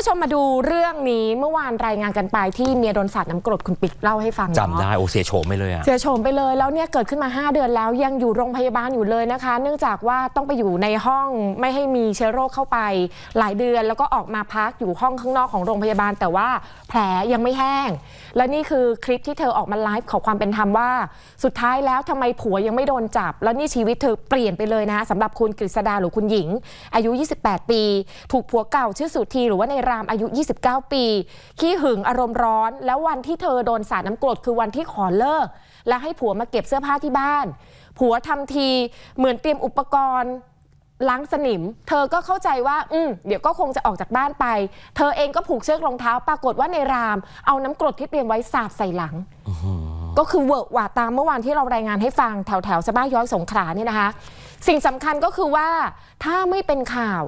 ผู้ชมมาดูเรื่องนี้เมื่อวานรายงานกันไปที่เมียโดนสาดน้ำกรดคุณปิ๊กเล่าให้ฟังเนาะ จำได้โอเสียโฉมไปเลยอะ เสียโฉมไปเลยแล้วเนี่ยเกิดขึ้นมา 5 เดือนแล้วยังอยู่โรงพยาบาลอยู่เลยนะคะ เนื่องจากว่าต้องไปอยู่ในห้องไม่ให้มีเชื้อโรคเข้าไป หลายเดือนแล้วก็ออกมาพักอยู่ห้องข้างนอกของโรงพยาบาล แต่ว่าแผลยังไม่แห้ง และนี่คือคลิปที่เธอออกมาไลฟ์ขอความเป็นธรรมว่า สุดท้ายแล้วทำไมผัวยังไม่โดนจับ แล้วนี่ชีวิตเธอเปลี่ยนไปเลยนะคะสำหรับคุณกฤษดาหรือคุณหญิง อายุ 28 ปี ถูกผัวเก่าชื่อสุธีหรือว่าในรามอายุ 29 ปี ขี้หึงอารมณ์ร้อน แล้ววันที่เธอโดนสาดน้ำกรดคือวันที่ขอเลิก และให้ผัวมาเก็บเสื้อผ้าที่บ้าน ผัวทำทีเหมือนเตรียมอุปกรณ์ล้างสนิม เธอก็เข้าใจว่า อืมเดี๋ยวก็คงจะออกจากบ้านไป เธอเองก็ผูกเชือกรองเท้า ปรากฏว่าในราม เอาน้ำกรดที่เตรียมไว้สาดใส่หลัง ก็คือเวอะหวาตามเมื่อวานที่เรารายงานให้ฟังแถวแถวๆสะบ้าย้อยสงขลาเนี่ยนะคะ สิ่งสำคัญก็คือว่าถ้าไม่เป็นข่าว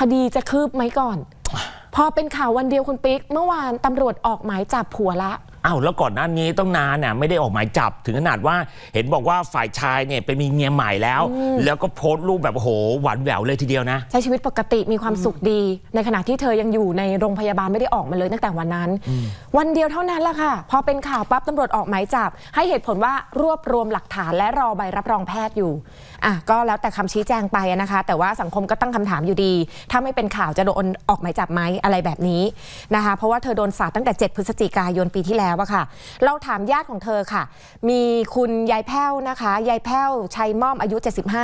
คดีจะคืบไหมก่อน พอเป็นข่าววันเดียวคุณปิ๊ก เมื่อวานตำรวจออกหมายจับผัวละ อ้าวแล้วก่อนหน้านี้ต้องนานน่ะไม่ได้ออกหมายจับถึงขนาดว่าเห็นบอกว่าฝ่ายชายเนี่ยไปมีเมียใหม่แล้ว แล้วก็โพสต์รูปแบบโอ้โหหวานแหววเลยทีเดียวนะ ใช้ชีวิตปกติมีความสุขดี ในขณะที่เธอยังอยู่ในโรงพยาบาลไม่ได้ออกมาเลยตั้งแต่วันนั้น วันเดียวเท่านั้นแหละค่ะ พอเป็นข่าวปั๊บตำรวจออกหมายจับ ให้เหตุผลว่ารวบรวมหลักฐานและรอใบรับรองแพทย์อยู่อะก็แล้วแต่คำชี้แจงไปนะคะ แต่ว่าสังคมก็ตั้งคำถามอยู่ดี ถ้าไม่เป็นข่าวจะโดนออกหมายจับไหมอะไรแบบนี้นะคะ เพราะว่าเธอโดนสาดตั้งแต่ 7 พฤศจิกายนปีที่แล้วอะค่ะ เราถามญาติของเธอค่ะ มีคุณยายแพ้วนะคะ ยายแพ้วชัยม่อมอายุ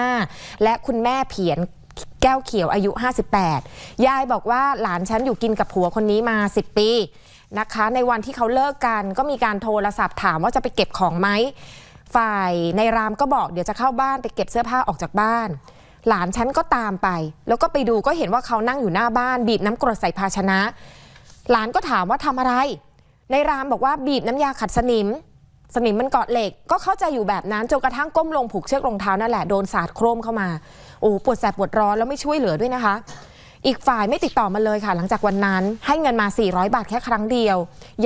75 และคุณแม่เพียรแก้วเขียวอายุ 58 ยายบอกว่าหลานฉันอยู่กินกับผัวคนนี้มา 10 ปีนะคะ ในวันที่เขาเลิกกันก็มีการโทรศัพท์ถามว่าจะไปเก็บของไหมฝ่ายในรามก็บอกเดี๋ยวจะเข้าบ้านไปเก็บเสื้อผ้าออกจากบ้าน หลานฉันก็ตามไป แล้วก็ไปดูก็เห็นว่าเขานั่งอยู่หน้าบ้าน บีบน้ำกรดใส่ภาชนะ หลานก็ถามว่าทำอะไร ในรามบอกว่าบีบน้ำยาขัดสนิม สนิมมันเกาะเหล็ก ก็เข้าใจอยู่แบบนั้นจนกระทั่งก้มลงผูกเชือกรองเท้านั่นแหละโดนสาดโครมเข้ามาโอ้ปวดแสบปวดร้อนแล้วไม่ช่วยเหลือด้วยนะคะ อีกฝ่ายไม่ติดต่อมาเลยค่ะ หลังจากวันนั้น ให้เงินมา 400 บาทแค่ครั้งเดียว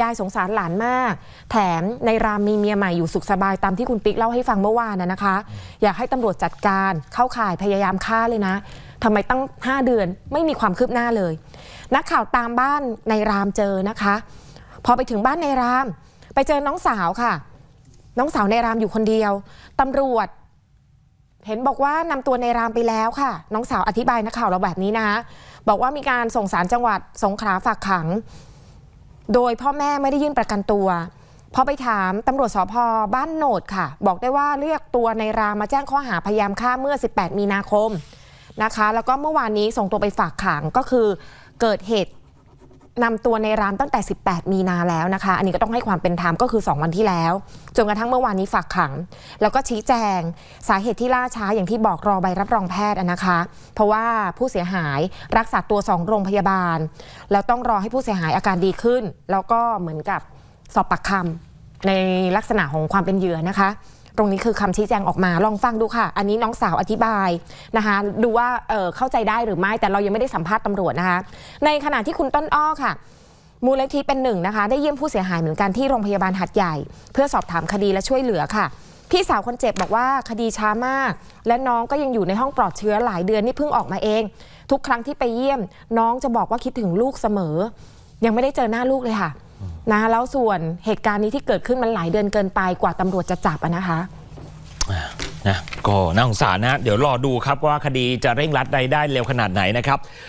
ยายสงสารหลานมาก แถมในรามมีเมียใหม่อยู่สุขสบายตามที่คุณปิ๊กเล่าให้ฟังเมื่อวานนะนะคะ อยากให้ตำรวจจัดการเข้าข่ายพยายามฆ่าเลยนะทำไมตั้ง 5 เดือนไม่มีความคืบหน้าเลย นักข่าวตามบ้านในรามเจอนะคะ พอไปถึงบ้านในราม ไปเจอน้องสาวค่ะ น้องสาวในรามอยู่คนเดียวตำรวจ เห็นบอกว่านำตัวในรามไปแล้วค่ะ น้องสาวอธิบายนักข่าวเราแบบนี้นะบอกว่ามีการส่งสารจังหวัดสงขลาฝากขัง โดยพ่อแม่ไม่ได้ยื่นประกันตัวพอไปถามตำรวจสพบ้านโหนดค่ะ บอกได้ว่าเรียกตัวในรามมาแจ้งข้อหาพยายามฆ่าเมื่อ 18 มีนาคมนะคะ แล้วก็เมื่อวานนี้ส่งตัวไปฝากขังก็คือเกิดเหตุ นำตัวในรามตั้งแต่ 18 มีนาแล้วนะคะ อันนี้ก็ต้องให้ความเป็นธรรมก็คือ 2 วันที่แล้ว จนกระทั่งเมื่อวานนี้ฝากขัง แล้วก็ชี้แจงสาเหตุที่ล่าช้าอย่างที่บอกรอใบรับรองแพทย์นะคะ เพราะว่าผู้เสียหายรักษาตัว 2 โรงพยาบาล แล้วต้องรอให้ผู้เสียหายอาการดีขึ้น แล้วก็เหมือนกับสอบปากคำในลักษณะของความเป็นเหยื่อนะคะ ตรงนี้คือคำชี้แจงออกมาลองฟังดูค่ะ อันนี้น้องสาวอธิบายนะคะดูว่าเเข้าใจได้หรือไม่แต่เรายังไม่ได้สัมภาษณ์ตำรวจนะคะ ในขณะที่คุณต้นอ้อค่ะมูลนิธิเป็นหนึ่งนะคะ ได้เยี่ยมผู้เสียหายเหมือนกันที่โรงพยาบาลหัดใหญ่ เพื่อสอบถามคดีและช่วยเหลือค่ะ พี่สาวคนเจ็บบอกว่าคดีช้ามาก และน้องก็ยังอยู่ในห้องปลอดเชื้อหลายเดือนนี่เพิ่งออกมาเอง ทุกครั้งที่ไปเยี่ยม น้องจะบอกว่าคิดถึงลูกเสมอ ยังไม่ได้เจอหน้าลูกเลยค่ะ นะแล้วส่วนเหตุการณ์นี้ที่เกิดขึ้นมันหลายเดือนเกินไปกว่าตำรวจจะจับอะนะคะ นะก็น่าสงสารนะ เดี๋ยวรอดูครับว่าคดีจะเร่งรัดใดได้เร็วขนาดไหนนะครับ